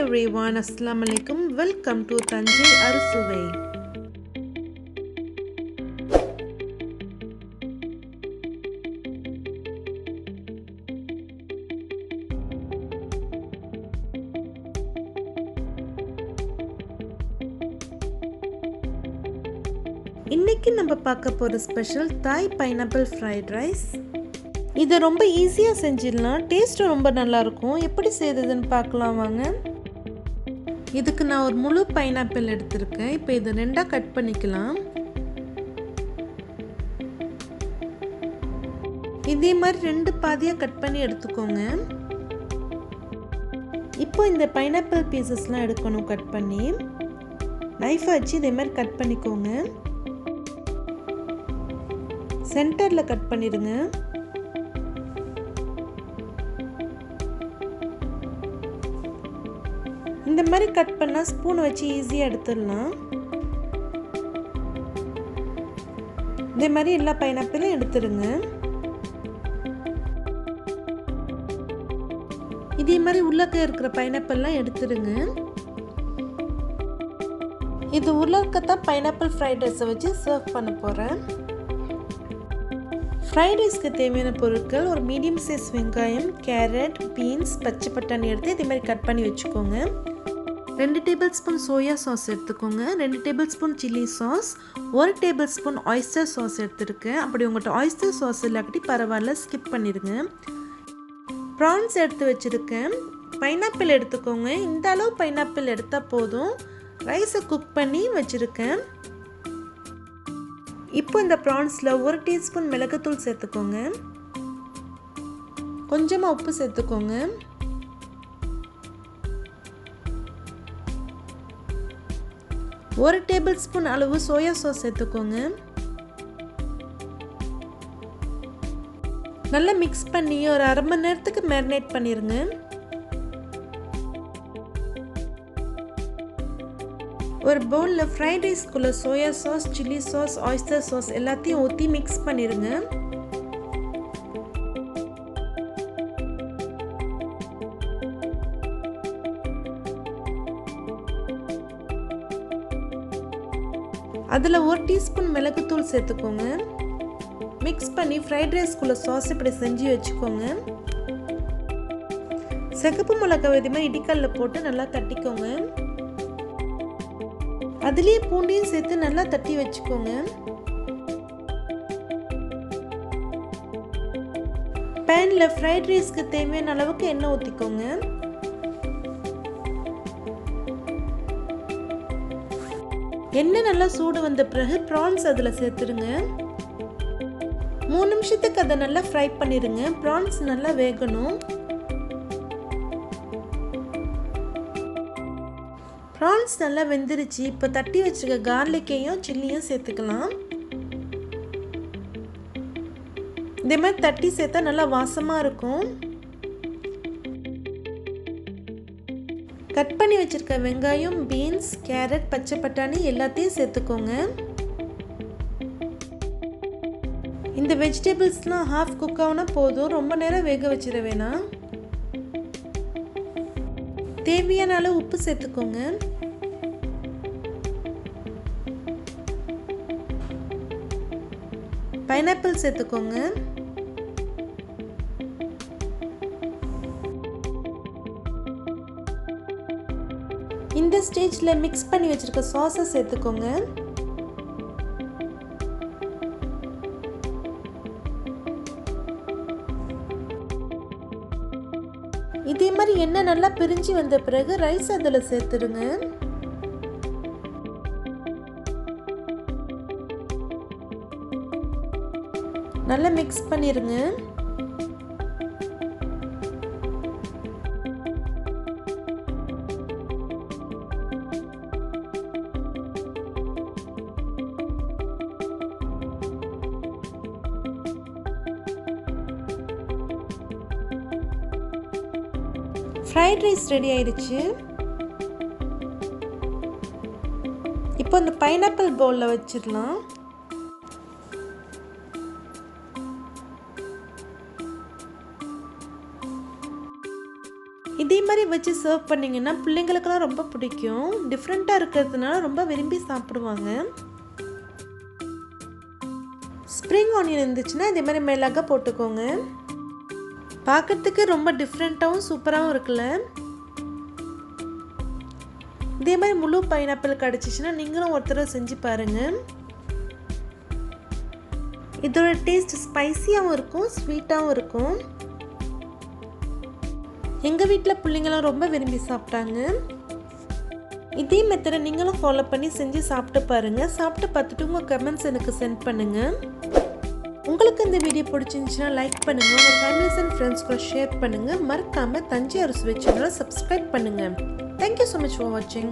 Every one அஸ்லாம் வலைக்கும் welcome to Thanjai அறுசுவை இன்னைக்கு நம்ம பார்க்க போகிற ஸ்பெஷல் தாய் பைனாப்பிள் ஃப்ரைட் ரைஸ் இதை ரொம்ப ஈஸியாக செஞ்சிடலாம். டேஸ்ட்டும் ரொம்ப நல்லாயிருக்கும் எப்படி செய்கிறதுன்னு பார்க்கலாம் வாங்க. இதுக்கு நான் ஒரு முழு பைனாப்பிள் எடுத்திருக்கேன். இப்போ இதை ரெண்டாக கட் பண்ணிக்கலாம். இதே மாதிரி ரெண்டு பாதியாக கட் பண்ணி எடுத்துக்கோங்க. இப்போ இந்த பைனாப்பிள் பீசஸ்லாம் எடுக்கணும் கட் பண்ணி. நைஃபை வச்சு இதே மாதிரி கட் பண்ணிக்கோங்க. சென்டரில் கட் பண்ணிடுங்க. இந்த மாதிரி கட் பண்ணால் ஸ்பூனை வச்சு ஈஸியாக எடுத்துடலாம். இதே மாதிரி எல்லா பைனாப்பிளும் எடுத்துருங்க இதே மாதிரி உள்ளக்க இருக்கிற பைனாப்பிள்லாம் எடுத்துருங்க இது உள்ளக்கத்தான் பைனாப்பிள் ஃப்ரைட் ரைஸை வச்சு சர்வ் பண்ண போகிறேன் ஃப்ரைட் ரைஸ்க்கு தேவையான பொருட்கள் ஒரு மீடியம் சைஸ் வெங்காயம் கேரட் பீன்ஸ் பச்சை பட்டாணி எடுத்து இதே மாதிரி கட் பண்ணி வச்சுக்கோங்க. ரெண்டு டேபிள் ஸ்பூன் சோயா சாஸ் எடுத்துக்கோங்க. ரெண்டு டேபிள் ஸ்பூன் சில்லி சாஸ். ஒரு டேபிள் ஸ்பூன் ஆயிஸ்டர் சாஸ் எடுத்துருக்கேன். அப்படி உங்கள்கிட்ட ஆயிஸ்டர் சாஸ் இல்லாட்டி பரவாயில்ல ஸ்கிப் பண்ணிடுங்க. ப்ரான்ஸ் எடுத்து வச்சுருக்கேன். பைனாப்பிள் எடுத்துக்கோங்க. இந்த அளவு பைனாப்பிள் எடுத்தால் போதும். ரைஸை குக் பண்ணி வச்சுருக்கேன். இப்போ இந்த ப்ரான்ஸில் ஒரு டீஸ்பூன் மிளகுத்தூள் சேர்த்துக்கோங்க. கொஞ்சமாக உப்பு சேர்த்துக்கோங்க. ஒரு டேபிள் ஸ்பூன் அளவு சோயா சாஸ் சேர்த்துக்கோங்க. நல்லா மிக்ஸ் பண்ணி ஒரு அரை மணி நேரத்துக்கு மேரினேட் பண்ணிடுங்க ஒரு பவுலில் fried ரைஸ்க்குள்ளே soya sauce chilli sauce oyster sauce எல்லாத்தையும் ஊற்றி மிக்ஸ் பண்ணிடுங்க அதில் ஒரு டீஸ்பூன் மிளகுத்தூள் சேர்த்துக்கோங்க. மிக்ஸ் பண்ணி ஃப்ரைட் ரைஸ்க்குள்ளே சாஸ் இப்படி செஞ்சு வச்சுக்கோங்க. சிகப்பு மிளகாய் விதமாக இடிக்கல்ல போட்டு நல்லா தட்டிக்கோங்க. அதுலேயே பூண்டையும் சேர்த்து நல்லா தட்டி வச்சுக்கோங்க. பேனில் ஃப்ரைட் ரைஸ்க்கு தேவையான அளவுக்கு எண்ணெய் ஊற்றிக்கோங்க எண்ணெய் நல்லா சூடு வந்த பிறகு ப்ரான்ஸ் அதில் சேர்த்துருங்க மூணு நிமிஷத்துக்கு அதை நல்லா ஃப்ரை பண்ணிடுங்க. ப்ரான்ஸ் நல்லா வேகணும். ப்ரான்ஸ் நல்லா வெந்துருச்சு. இப்போ தட்டி வச்சுருக்க கார்லிக்கையும் சில்லியும் சேர்த்துக்கலாம். இதே மாதிரி தட்டி சேர்த்தா நல்லா வாசமாக இருக்கும். கட் பண்ணி வச்சுருக்க வெங்காயம் பீன்ஸ் கேரட் பச்சை பட்டாணி எல்லாத்தையும் சேர்த்துக்கோங்க. இந்த வெஜிடபிள்ஸ்லாம் ஹாஃப் குக் ஆகுனா போதும். ரொம்ப நேரம் வேக வச்சிட வேணாம். தேவையான அளவு உப்பு சேர்த்துக்கோங்க. பைனாப்பிள் சேர்த்துக்கோங்க. இந்த ஸ்டேஜில் மிக்ஸ் பண்ணி வச்சுருக்க சாஸை சேர்த்துக்கோங்க. இதே மாதிரி எண்ணெய் நல்லா பிரிஞ்சு வந்த பிறகு ரைஸ் அதில் சேர்த்துடுங்க. நல்லா மிக்ஸ் பண்ணிடுங்க ஃப்ரைட் ரைஸ் ரெடி ஆயிடுச்சு. இப்போ இந்த பைனாப்பிள் பவுலில் வச்சிடலாம். இதே மாதிரி வச்சு சர்வ் பண்ணிங்கன்னா பிள்ளைங்களுக்கெல்லாம் ரொம்ப பிடிக்கும். டிஃப்ரெண்ட்டாக இருக்கிறதுனால ரொம்ப விரும்பி சாப்பிடுவாங்க. ஸ்ப்ரிங் ஆனியன் இருந்துச்சுன்னா இதே மாதிரி மிளகா போட்டுக்கோங்க. பார்க்கறதுக்கு ரொம்ப டிஃப்ரெண்ட்டாகவும் சூப்பராகவும் இருக்குல்ல? இதே மாதிரி முழு பைனாப்பிள் கிடச்சிச்சின்னா நீங்களும் ஒரு செஞ்சு பாருங்கள் இதோட டேஸ்ட் ஸ்பைசியாகவும் இருக்கும் ஸ்வீட்டாகவும் இருக்கும். எங்கள் வீட்டில் பிள்ளைங்களாம் ரொம்ப விரும்பி சாப்பிட்டாங்க. இதே மெத்தடை நீங்களும் ஃபாலோ பண்ணி செஞ்சு சாப்பிட்டு பாருங்கள் சாப்பிட்டு பார்த்துட்டு உங்கள் கமெண்ட்ஸ் எனக்கு சென்ட் பண்ணுங்கள் உங்களுக்கு இந்த வீடியோ பிடிச்சிருந்துச்சுன்னா லைக் பண்ணுங்கள் உங்கள் ஃபேமிலிஸ் அண்ட் ஃப்ரெண்ட்ஸ் கூட ஷேர் பண்ணுங்கள் மறக்காமல் தஞ்சை அரசு சேனலை சப்ஸ்கிரைப் பண்ணுங்கள் தேங்க்யூ ஸோ மச் ஃபார் வாட்சிங்